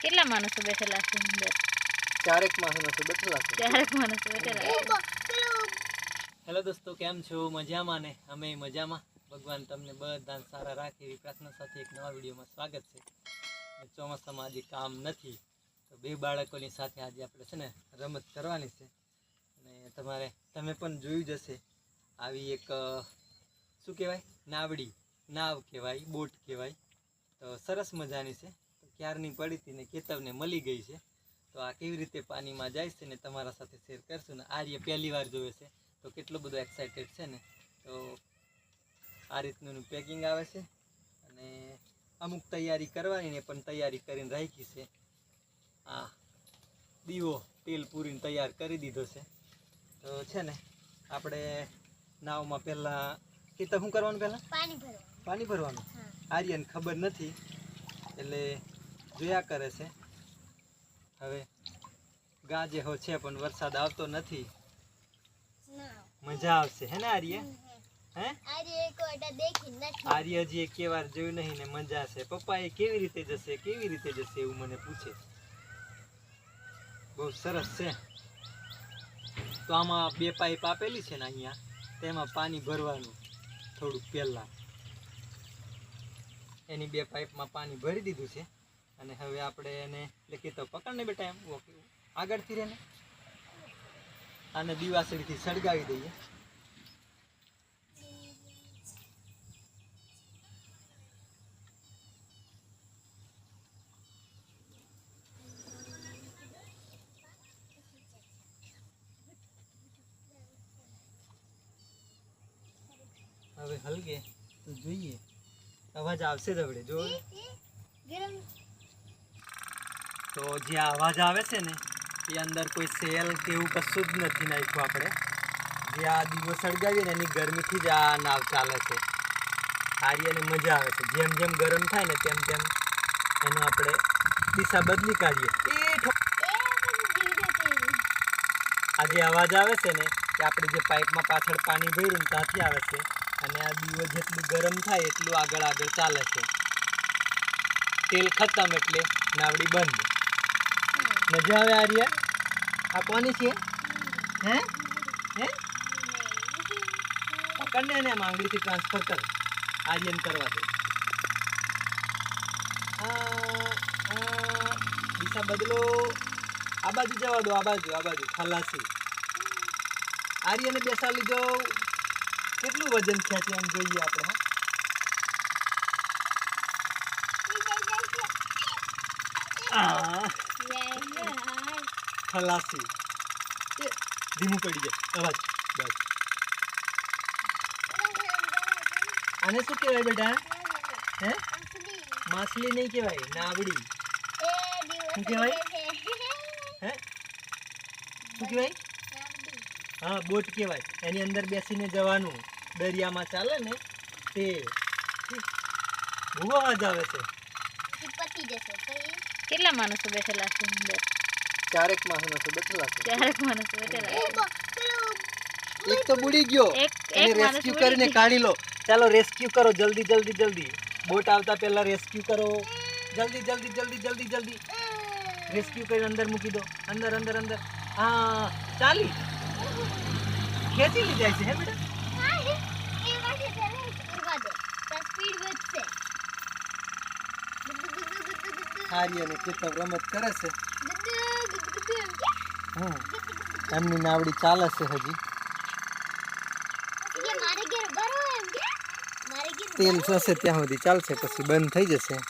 કેટલા માણસો બેઠેલા છે અંદર? ચારેક માણસો બેઠેલા છે. ચારેક માણસો બેઠેલા હેલો દોસ્તો કેમ છો? મજામાં ને? અમે મજામાં. ભગવાન તમને બધા સારા રાખે એવી પ્રાર્થના સાથે એક નવા વિડીયોમાં સ્વાગત છે. ચોમાસામાં આજે કામ નથી. તો બે બાળકોની સાથે આજે આપણે છે ને રમત કરવાની છે. અને તમારે તમે પણ જોયું જશે આવી એક શું કહેવાય? નાવડી. નાવ કહેવાય બોટ કહેવાય. તો સરસ મજાની છે. ક્યારની પડી હતી ને કેતવને મળી ગઈ છે. તો આ કેવી રીતે પાણીમાં જાય છે ને તમારા સાથે શેર કરશું ને આર્ય પહેલી વાર જોવે છે. તો કેટલો બધો એક્સાઇટેડ છે ને. તો આ રીતનું પેકિંગ આવે છે અને અમુક તૈયારી કરવાની ને પણ તૈયારી કરીને રાખી છે. આ દીવો તેલ પૂરીને તૈયાર કરી દીધો છે. તો છે ને આપણે નાવમાં પહેલાં ખેતર શું કરવાનું પહેલાં? પાણી ભરવા પાણી ભરવાનું. આર્યન ખબર નથી. એટલે જોયા કરે છે. હવે ગાજે હો છે, પણ વરસાદ આવતો નથી. મજા આવશે, હે ને આર્ય? આર્ય હજી એક વાર જોયું નહીં ને મજા છે. પપ્પા એ કેવી રીતે જશે, કેવી રીતે જશે એવું મને પૂછે. બહુ સરસ છે. તો આમાં બે પાઇપ આપેલી છે ને અહીંયા, તેમાં પાણી ભરવાનું થોડુંક પહેલાં. એની બે પાઇપમાં પાણી ભરી દીધું છે. અને હવે આપણે એને લખી તો પકડને બેટા એમ ઓકે આગળથી રહે ને આને દિવાસળીથી સળગાવી દઈએ. હવે હલગે, તો જોઈએ. અવાજ આવશે જ હવે જો ગરમ તો જે અવાજ આવે છે ને, એ અંદર કોઈ સેલ કે એવું કશું જ નથી નાખ્યું આપણે. જે આ દીવો સળગાવીએ ને, એની ગરમીથી જ આ નાવ ચાલે છે. સારી અને મજા આવે છે. જેમ જેમ ગરમ થાય ને, તેમ તેમ એનું આપણે દિશા બદલી કાઢીએ. આ જે અવાજ આવે છે ને, એ આપણે જે પાઇપમાં પાછળ પાણી ભર્યું ને, ત્યાંથી આવે છે. અને આ દીવો જેટલું ગરમ થાય, એટલું આગળ આગળ ચાલે છે. તેલ ખતમ એટલે નાવડી બંધ. મજા આવે આર્ય આ કોની છે? હે? હે? પકડને એને માંગડીથી આંગળીથી ટ્રાન્સફર કર. આર્યન કરવા દે. આ, આ, દિશા બદલો. આ બાજુ જવા દો આ બાજુ આ બાજુ ખલાસી. આર્યને બેસા લીધો. કેટલું વજન ખેંચે એમ જોઈએ આપણે હા? આ, ખલાસી. ધીમું પડી જાય. અવાજ. બસ. આને શું કહેવાય બેટા? હે? માછલી નહીં કહેવાય નાવડી શું કહેવાય? હે? શું કહેવાય? હા, બોટ કહેવાય. એની અંદર બેસીને જવાનું. દરિયામાં ચાલે ને તે. બહુ અવાજ આવે છે. કેટલા માણસો બેઠેલા છે અંદર? ચારેક માણસો બેઠેલા છે ચારેક માણસો બેઠેલા છે. એક તો બુડી ગયો. એક એક રેસ્ક્યુ કરીને કાઢી લો. ચાલો રેસ્ક્યુ કરો જલ્દી જલ્દી જલ્દી. બોટ આવતા પહેલા રેસ્ક્યુ કરો. જલ્દી જલ્દી જલ્દી જલ્દી જલ્દી. રેસ્ક્યુ કરીને અંદર મૂકી દો. અંદર અંદર અંદર. હા ચાલી. ખેંચી લીધા છે હે બેટા હા, એ- એ વાગે ત્યારે ઉડવા દે તો સ્પીડ વધશે ગુડુ ગુડુ ગુડુ ગુડુ. હારી અને કેતવ રમત કરે છે ગુડુ ગુડુ ગુડુ એમ કે? હમ એમની નાવડી ચાલે છે હજી એ મારે ઘેર ભરો એમ કે? મારે ઘેર તેલ ભરો થશે ત્યાં સુધી ચાલશે પછી બંધ થઈ જશે એમ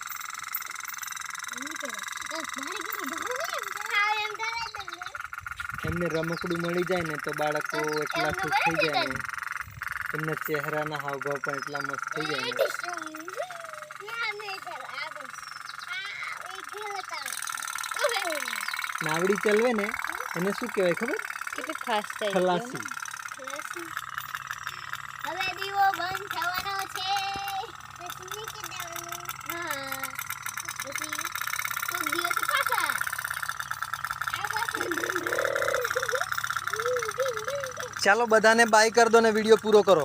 કરે. અ, મારે ઘેર ભરો એમ કે? હા, એમ કરે તમને. એમને રમકડું મળી જાય ને તો બાળકો એટલા એમને ખુશ થઈ મળી જાય ને એમના ચહેરાના હાવભાવ પણ એટલા મસ્ત થઈ જાય ને ના, નહીં ચાલ, આગળ. આ, એ ઘેર હતા. ઓહે. નાવડી ચલવે ને એને શું કહેવાય ખબર? ખલાસી. ખલાસી. હવે દીવો બંધ થવાનો છે. પછી હા. પછી કોક દિવસ પાછા. ચાલો બધાને બાય કરી દો ને વીડિયો પૂરો કરો.